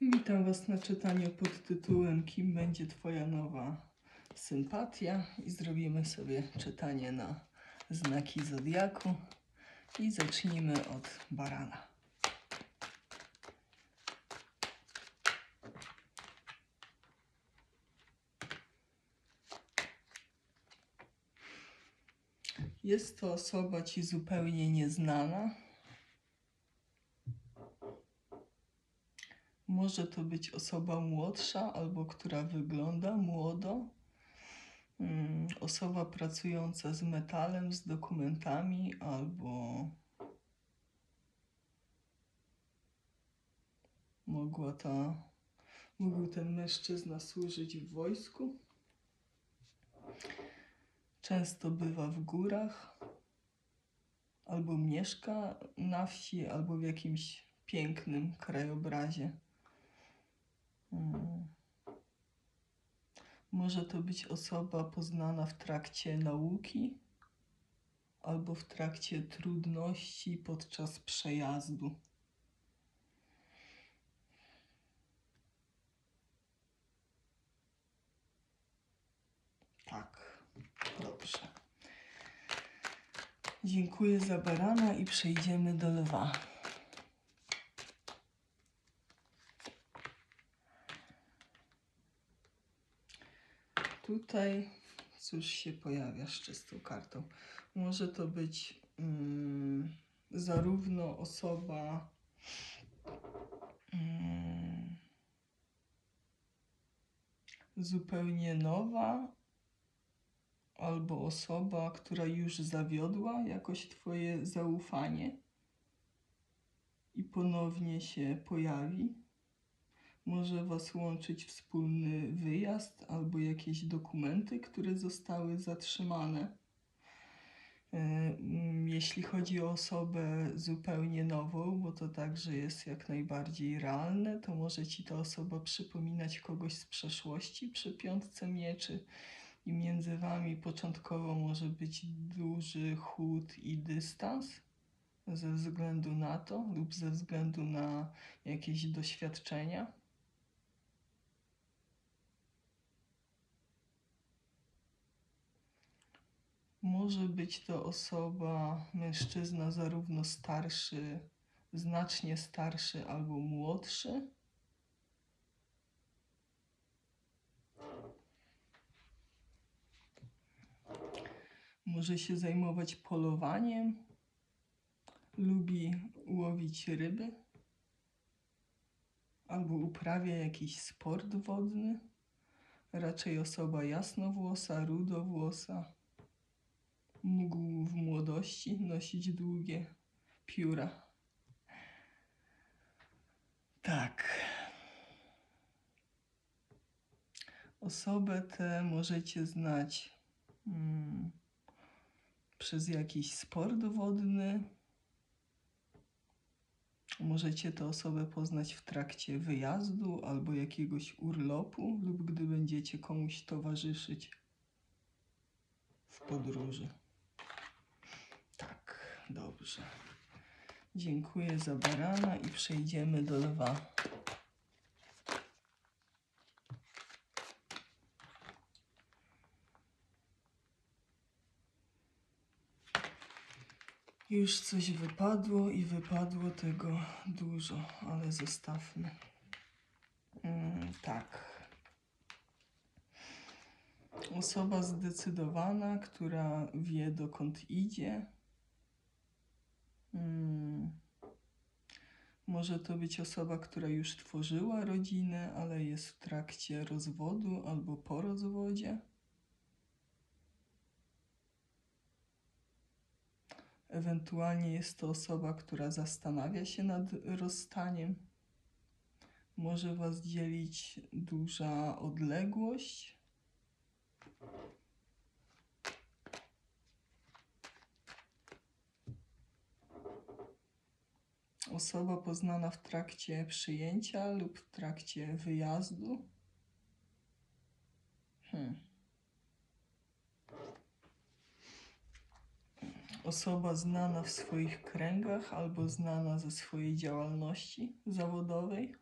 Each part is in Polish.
Witam Was na czytaniu pod tytułem Kim będzie Twoja nowa sympatia? I zrobimy sobie czytanie na znaki zodiaku. I zacznijmy od barana. Jest to osoba Ci zupełnie nieznana. Może to być osoba młodsza albo która wygląda młodo. Mm, Osoba pracująca z metalem, z dokumentami albo mogła ta, mógł ten mężczyzna służyć w wojsku. Często bywa w górach, albo mieszka na wsi, albo w jakimś pięknym krajobrazie. Mm. Może to być osoba poznana w trakcie nauki albo w trakcie trudności podczas przejazdu. Tak, dobrze. Dziękuję za barana i przejdziemy do lwa. Tutaj cóż się pojawia z czystą kartą. Może to być mm, zarówno osoba mm, zupełnie nowa, albo osoba, która już zawiodła jakoś Twoje zaufanie i ponownie się pojawi. Może Was łączyć wspólny wyjazd albo jakieś dokumenty, które zostały zatrzymane. E, mm, Jeśli chodzi o osobę zupełnie nową, bo to także jest jak najbardziej realne, to może Ci ta osoba przypominać kogoś z przeszłości przy piątce mieczy i między Wami początkowo może być duży chłód i dystans ze względu na to lub ze względu na jakieś doświadczenia. Może być to osoba, mężczyzna zarówno starszy, znacznie starszy albo młodszy. Może się zajmować polowaniem, lubi łowić ryby, albo uprawia jakiś sport wodny. Raczej osoba jasnowłosa, rudowłosa. Mógł w młodości nosić długie pióra. Tak. Osobę tę możecie znać mm, przez jakiś sport wodny. Możecie tę osobę poznać w trakcie wyjazdu albo jakiegoś urlopu, lub gdy będziecie komuś towarzyszyć w podróży. Tak, dobrze. Dziękuję za barana i przejdziemy do lwa. Już coś wypadło i wypadło tego dużo, ale zostawmy. Mm, tak. Osoba zdecydowana, która wie dokąd idzie. Mm. Może to być osoba, która już tworzyła rodzinę, ale jest w trakcie rozwodu albo po rozwodzie. Ewentualnie jest to osoba, która zastanawia się nad rozstaniem. Może Was dzielić duża odległość. Osoba poznana w trakcie przyjęcia lub w trakcie wyjazdu. Hmm. Osoba znana w swoich kręgach albo znana ze swojej działalności zawodowej.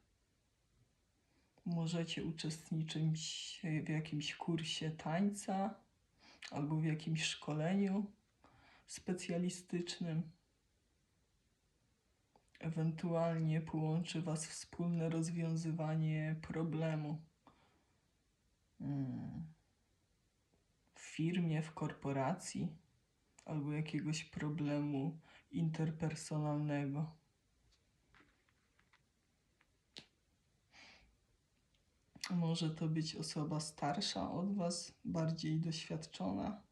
Możecie uczestniczyć w jakimś kursie tańca albo w jakimś szkoleniu specjalistycznym. Ewentualnie połączy Was wspólne rozwiązywanie problemu mm, w firmie, w korporacji albo jakiegoś problemu interpersonalnego. Może to być osoba starsza od Was, bardziej doświadczona.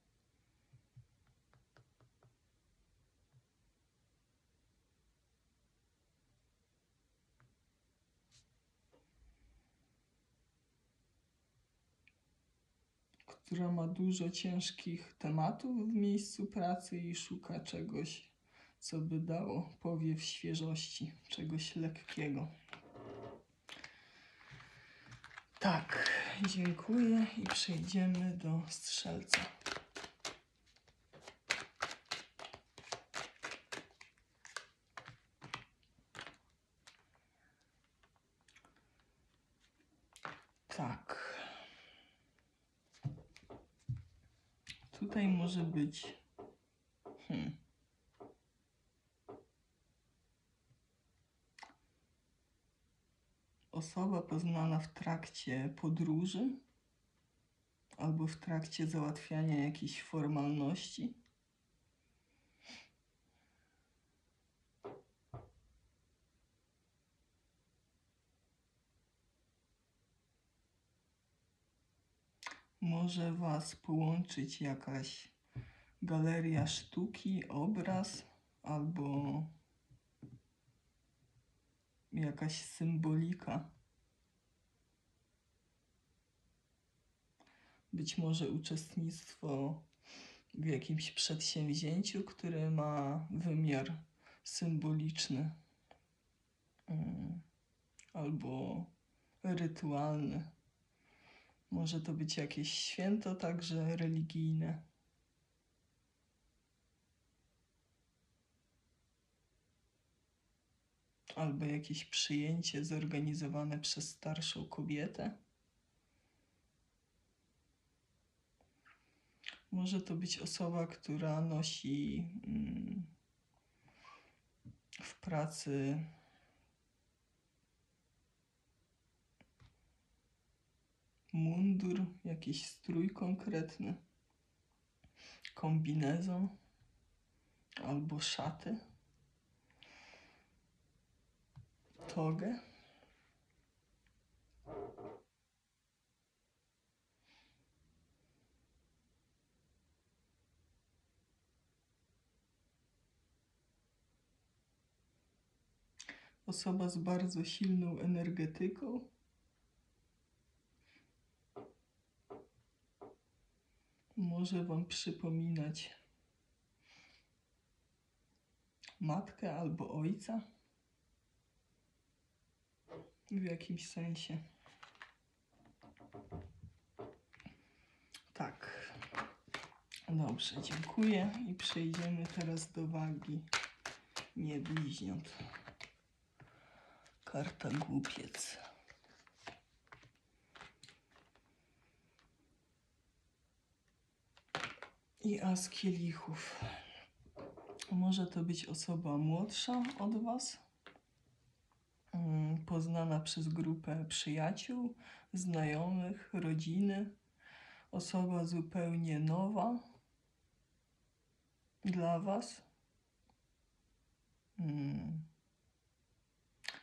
Która ma dużo ciężkich tematów w miejscu pracy i szuka czegoś, co by dało powiew świeżości, czegoś lekkiego. Tak, dziękuję i przejdziemy do strzelca. Tak. Tutaj może być. Hmm. Osoba poznana w trakcie podróży albo w trakcie załatwiania jakichś formalności. Może Was połączyć jakaś galeria sztuki, obraz albo jakaś symbolika. Być może uczestnictwo w jakimś przedsięwzięciu, które ma wymiar symboliczny mm, albo rytualny. Może to być jakieś święto także religijne. Albo jakieś przyjęcie zorganizowane przez starszą kobietę. Może to być osoba, która nosi mm, w pracy mundur, jakiś strój konkretny, kombinezon albo szaty, togę. Osoba z bardzo silną energetyką może Wam przypominać matkę albo ojca w jakimś sensie. Tak. Dobrze, dziękuję i przejdziemy teraz do wagi nie bliźniąt. Karta głupiec. i as kielichów. Może to być osoba młodsza od Was, poznana przez grupę przyjaciół, znajomych, rodziny, osoba zupełnie nowa dla Was. Mm.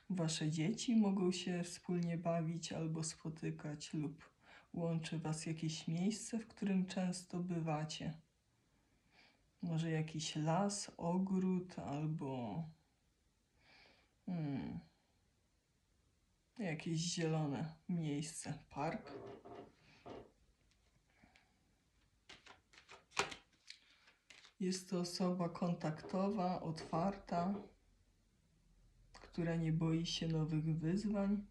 Wasze dzieci mogą się wspólnie bawić albo spotykać, lub łączy Was jakieś miejsce, w którym często bywacie. Może jakiś las, ogród albo hmm, jakieś zielone miejsce, park. Jest to osoba kontaktowa, otwarta, która nie boi się nowych wyzwań.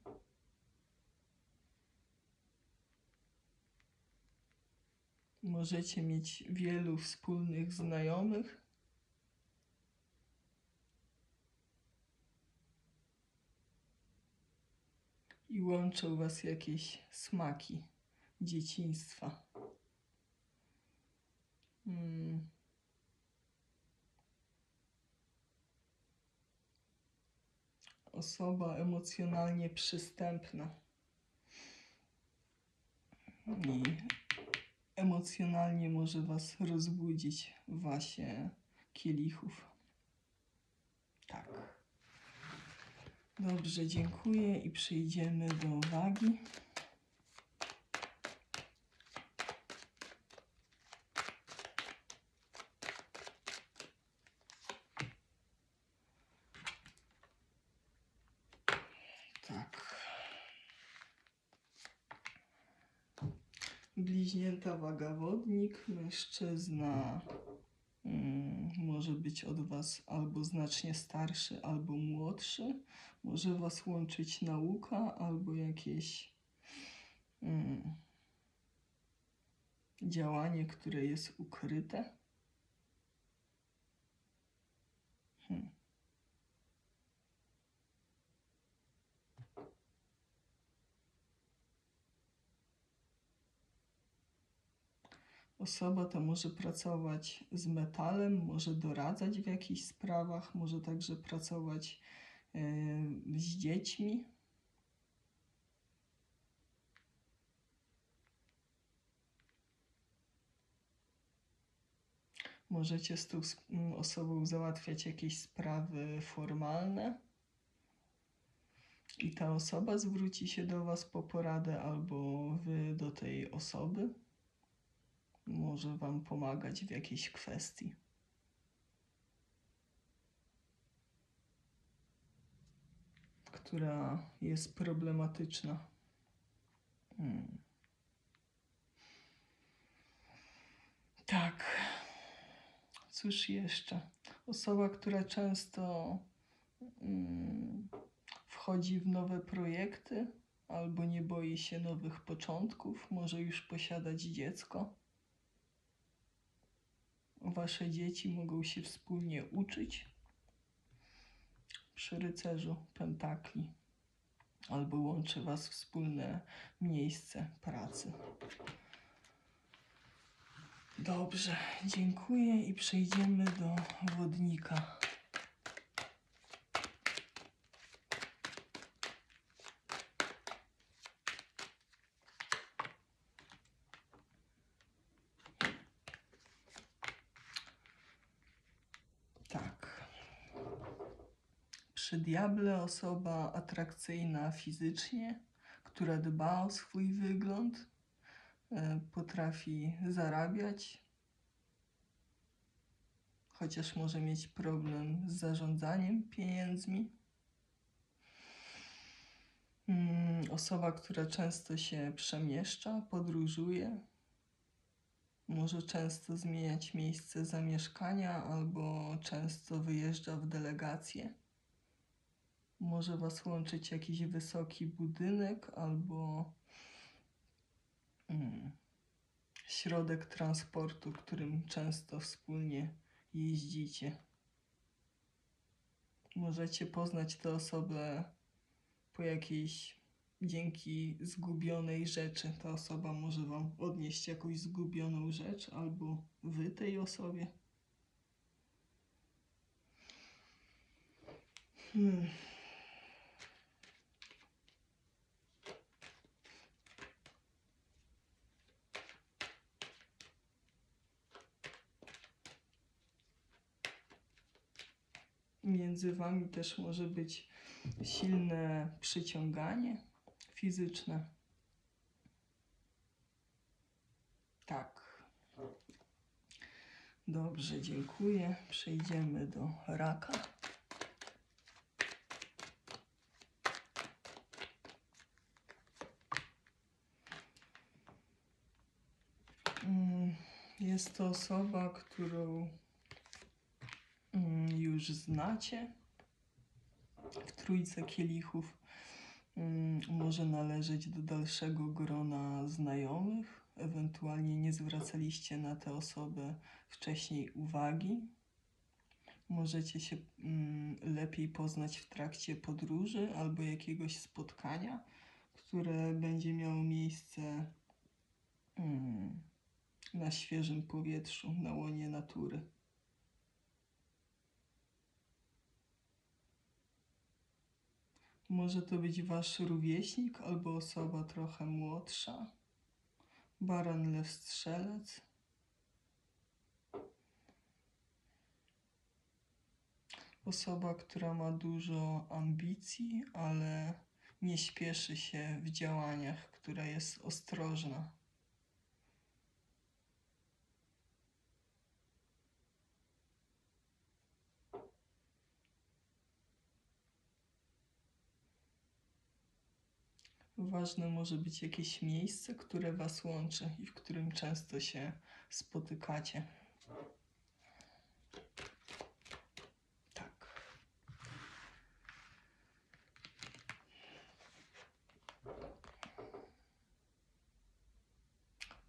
Możecie mieć wielu wspólnych znajomych. I łączą was jakieś smaki dzieciństwa. Mm. Osoba emocjonalnie przystępna i emocjonalnie może was rozbudzić w wasie kielichów. Tak. Dobrze, dziękuję i przejdziemy do wagi. Tak. Bliźnięta waga wodnik, mężczyzna może być od Was albo znacznie starszy, albo młodszy. Może Was łączyć nauka albo jakieś mm, działanie, które jest ukryte. Osoba ta może pracować z metalem, może doradzać w jakichś sprawach, może także pracować e, z dziećmi. Możecie z tą osobą załatwiać jakieś sprawy formalne. I ta osoba zwróci się do Was po poradę, albo Wy do tej osoby może Wam pomagać w jakiejś kwestii. która jest problematyczna. Hmm. Tak. Cóż jeszcze? Osoba, która często mm, wchodzi w nowe projekty albo nie boi się nowych początków, może już posiadać dziecko. Wasze dzieci mogą się wspólnie uczyć przy rycerzu pentakli, albo łączy was wspólne miejsce pracy. Dobrze, dziękuję i przejdziemy do wodnika. Tak. Przy diable osoba atrakcyjna fizycznie, która dba o swój wygląd, e, potrafi zarabiać, chociaż może mieć problem z zarządzaniem pieniędzmi. Mm, Osoba, która często się przemieszcza, podróżuje, może często zmieniać miejsce zamieszkania albo często wyjeżdża w delegacje. Może Was łączyć jakiś wysoki budynek albo mm, środek transportu, którym często wspólnie jeździcie. Możecie poznać tę osobę po jakiejś dzięki zgubionej rzeczy. Ta osoba może Wam odnieść jakąś zgubioną rzecz, albo Wy tej osobie. Hmm. Między Wami też może być silne przyciąganie fizyczne. Tak. Dobrze, dziękuję. Przejdziemy do raka. Mm, Jest to osoba, którą już znacie. W trójce kielichów mm, może należeć do dalszego grona znajomych. Ewentualnie nie zwracaliście na tę osobę wcześniej uwagi. Możecie się mm, lepiej poznać w trakcie podróży albo jakiegoś spotkania. które będzie miało miejsce mm, na świeżym powietrzu, na łonie natury. Może to być wasz rówieśnik albo osoba trochę młodsza. Baran, lew, strzelec. Osoba, która ma dużo ambicji, ale nie śpieszy się w działaniach, która jest ostrożna. Ważne może być jakieś miejsce, które Was łączy i w którym często się spotykacie. Tak.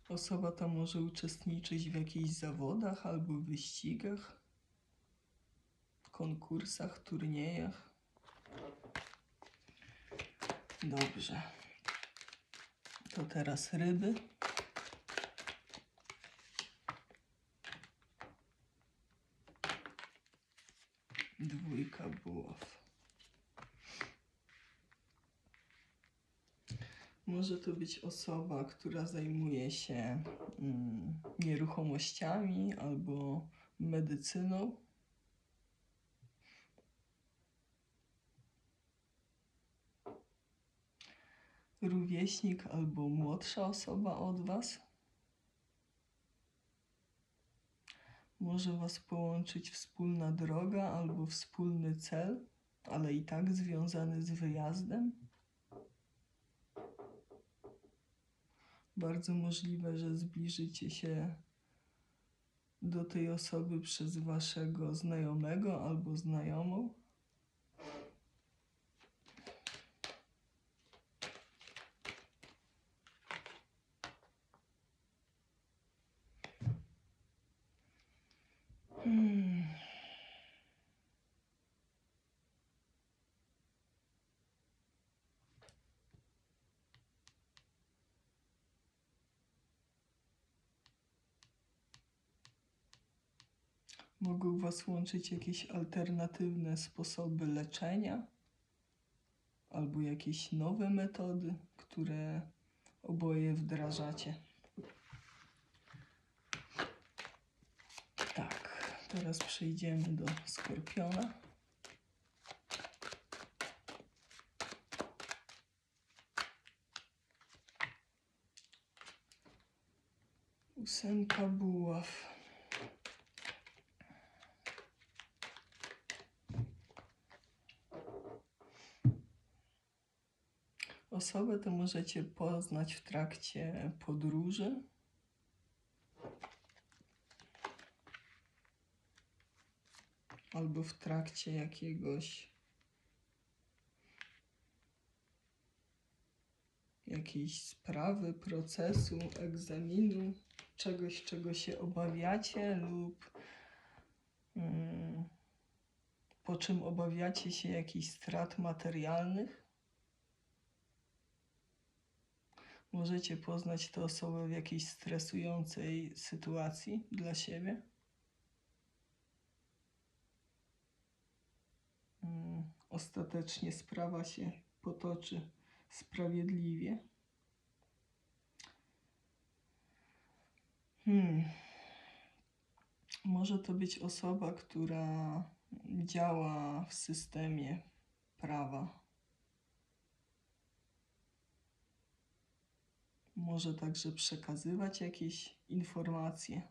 Osoba ta może uczestniczyć w jakichś zawodach albo wyścigach, konkursach, turniejach. Dobrze. Teraz ryby. Dwójka buław. Może to być osoba, która zajmuje się mm, nieruchomościami albo medycyną. Rówieśnik albo młodsza osoba od Was. Może Was połączyć wspólna droga albo wspólny cel, ale i tak związany z wyjazdem. Bardzo możliwe, że zbliżycie się do tej osoby przez Waszego znajomego albo znajomą. Hmm. Mogą Was łączyć jakieś alternatywne sposoby leczenia albo jakieś nowe metody, które oboje wdrażacie. Tak, teraz przejdziemy do skorpiona. Ósemka buław. Osobę tę możecie poznać w trakcie podróży. Albo w trakcie jakiegoś jakiejś sprawy, procesu, egzaminu, czegoś, czego się obawiacie lub mm, po czym obawiacie się jakichś strat materialnych. Możecie poznać tę osobę w jakiejś stresującej sytuacji dla siebie. Mm, Ostatecznie sprawa się potoczy sprawiedliwie. Hmm. Może to być osoba, która działa w systemie prawa. Może także przekazywać jakieś informacje.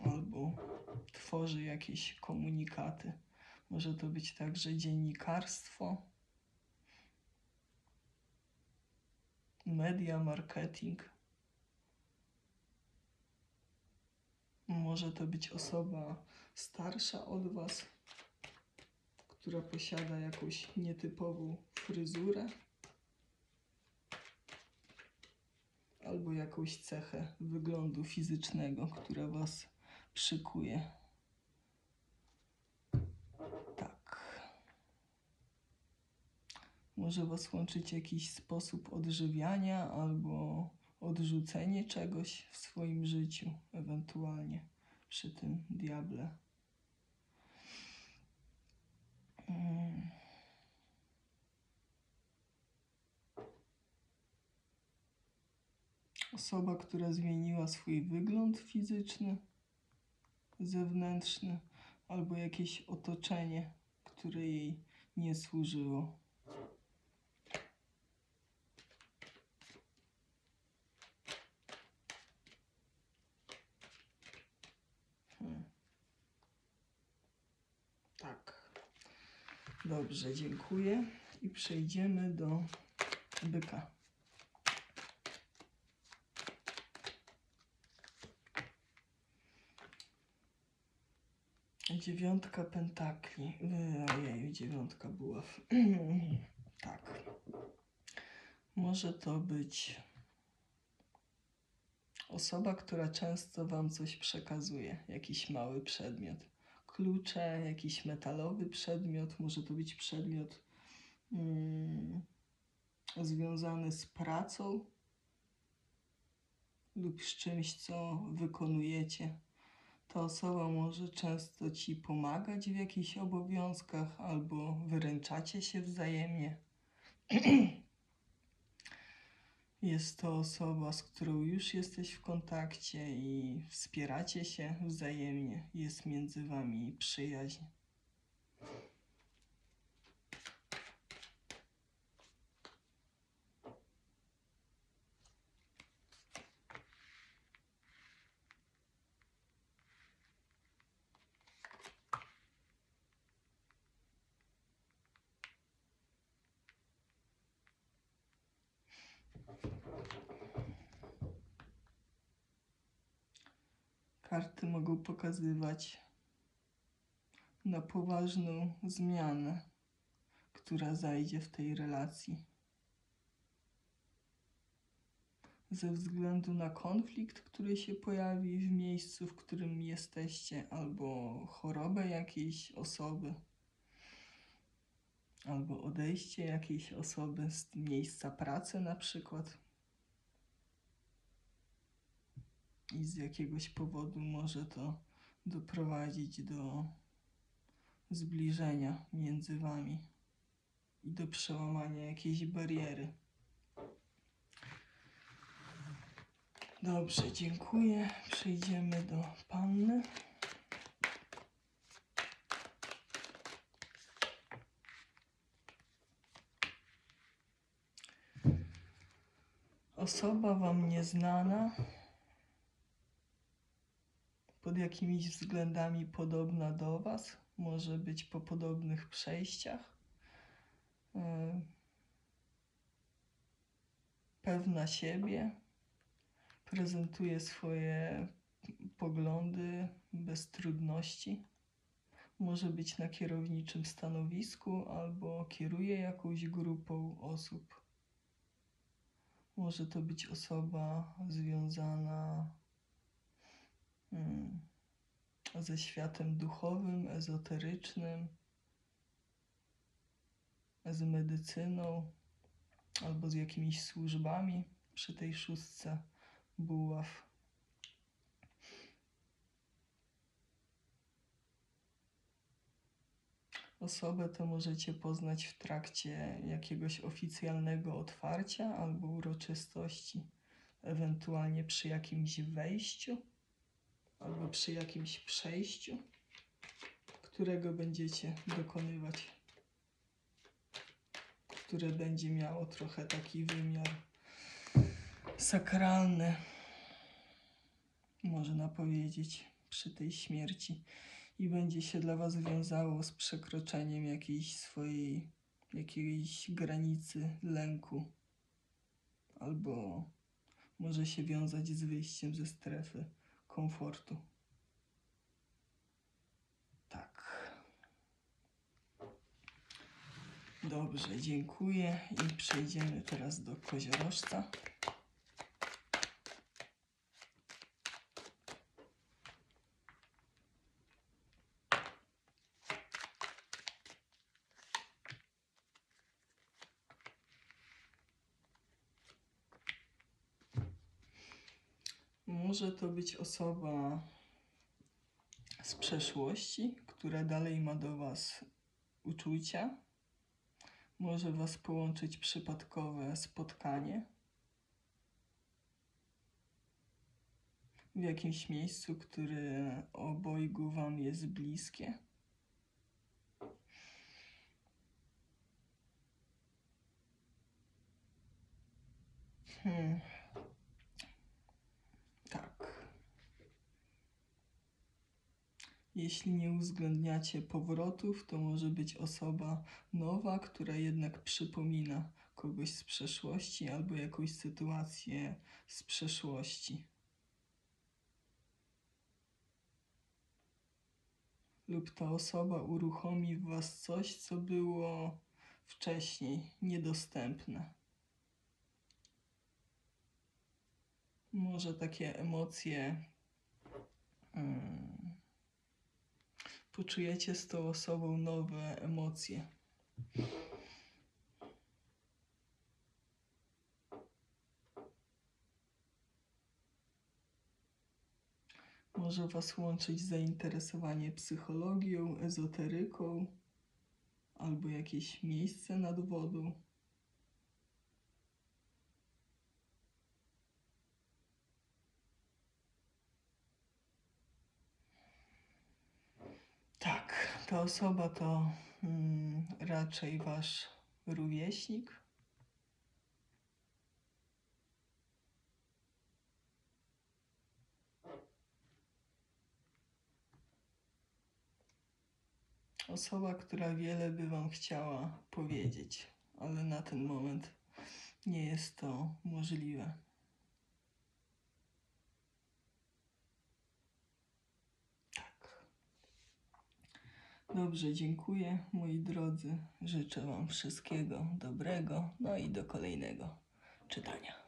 Albo tworzy jakieś komunikaty. Może to być także dziennikarstwo, media, marketing. Może to być osoba starsza od Was, która posiada jakąś nietypową fryzurę albo jakąś cechę wyglądu fizycznego, która Was przykuje. Tak. Może Was łączyć jakiś sposób odżywiania albo odrzucenie czegoś w swoim życiu, ewentualnie przy tym diable. Osoba, która zmieniła swój wygląd fizyczny, zewnętrzny, albo jakieś otoczenie, które jej nie służyło. Hmm. Tak. Dobrze, dziękuję. I przejdziemy do byka. Dziewiątka pentakli. Ojej, dziewiątka buław. tak. Może to być osoba, która często wam coś przekazuje, jakiś mały przedmiot. Klucze, jakiś metalowy przedmiot, może to być przedmiot mm, związany z pracą lub z czymś, co wykonujecie. Ta osoba może często ci pomagać w jakichś obowiązkach albo wyręczacie się wzajemnie. Jest to osoba, z którą już jesteś w kontakcie i wspieracie się wzajemnie. Jest między wami przyjaźń. Karty mogą pokazywać na poważną zmianę, która zajdzie w tej relacji. Ze względu na konflikt, który się pojawi w miejscu, w którym jesteście, albo chorobę jakiejś osoby, albo odejście jakiejś osoby z miejsca pracy, na przykład. i z jakiegoś powodu może to doprowadzić do zbliżenia między wami i do przełamania jakiejś bariery. Dobrze, dziękuję. Przejdziemy do panny. Osoba wam nieznana pod jakimiś względami podobna do Was, może być po podobnych przejściach. E, pewna siebie, prezentuje swoje poglądy bez trudności. Może być na kierowniczym stanowisku albo kieruje jakąś grupą osób. Może to być osoba związana. Ze światem duchowym, ezoterycznym, z medycyną albo z jakimiś służbami przy tej szóstce buław. Osobę to możecie poznać w trakcie jakiegoś oficjalnego otwarcia albo uroczystości, ewentualnie przy jakimś wejściu albo przy jakimś przejściu, którego będziecie dokonywać, które będzie miało trochę taki wymiar sakralny, można powiedzieć, przy tej śmierci. I będzie się dla Was wiązało z przekroczeniem jakiejś swojej, jakiejś granicy lęku, albo może się wiązać z wyjściem ze strefy komfortu. Tak. Dobrze, dziękuję i przejdziemy teraz do koziorożca. Może to być osoba z przeszłości, która dalej ma do Was uczucia. Może Was połączyć przypadkowe spotkanie w jakimś miejscu, które obojgu Wam jest bliskie. Hmm. Tak. Jeśli nie uwzględniacie powrotów, to może być osoba nowa, która jednak przypomina kogoś z przeszłości albo jakąś sytuację z przeszłości. Lub ta osoba uruchomi w Was coś, co było wcześniej niedostępne. Może takie emocje. mm, poczujecie z tą osobą nowe emocje. Może Was łączyć zainteresowanie psychologią, ezoteryką albo jakieś miejsce nad wodą. Tak, ta osoba to mm, raczej Wasz rówieśnik. Osoba, która wiele by Wam chciała powiedzieć, ale na ten moment nie jest to możliwe. Dobrze, dziękuję moi drodzy. Życzę Wam wszystkiego dobrego, no i do kolejnego czytania.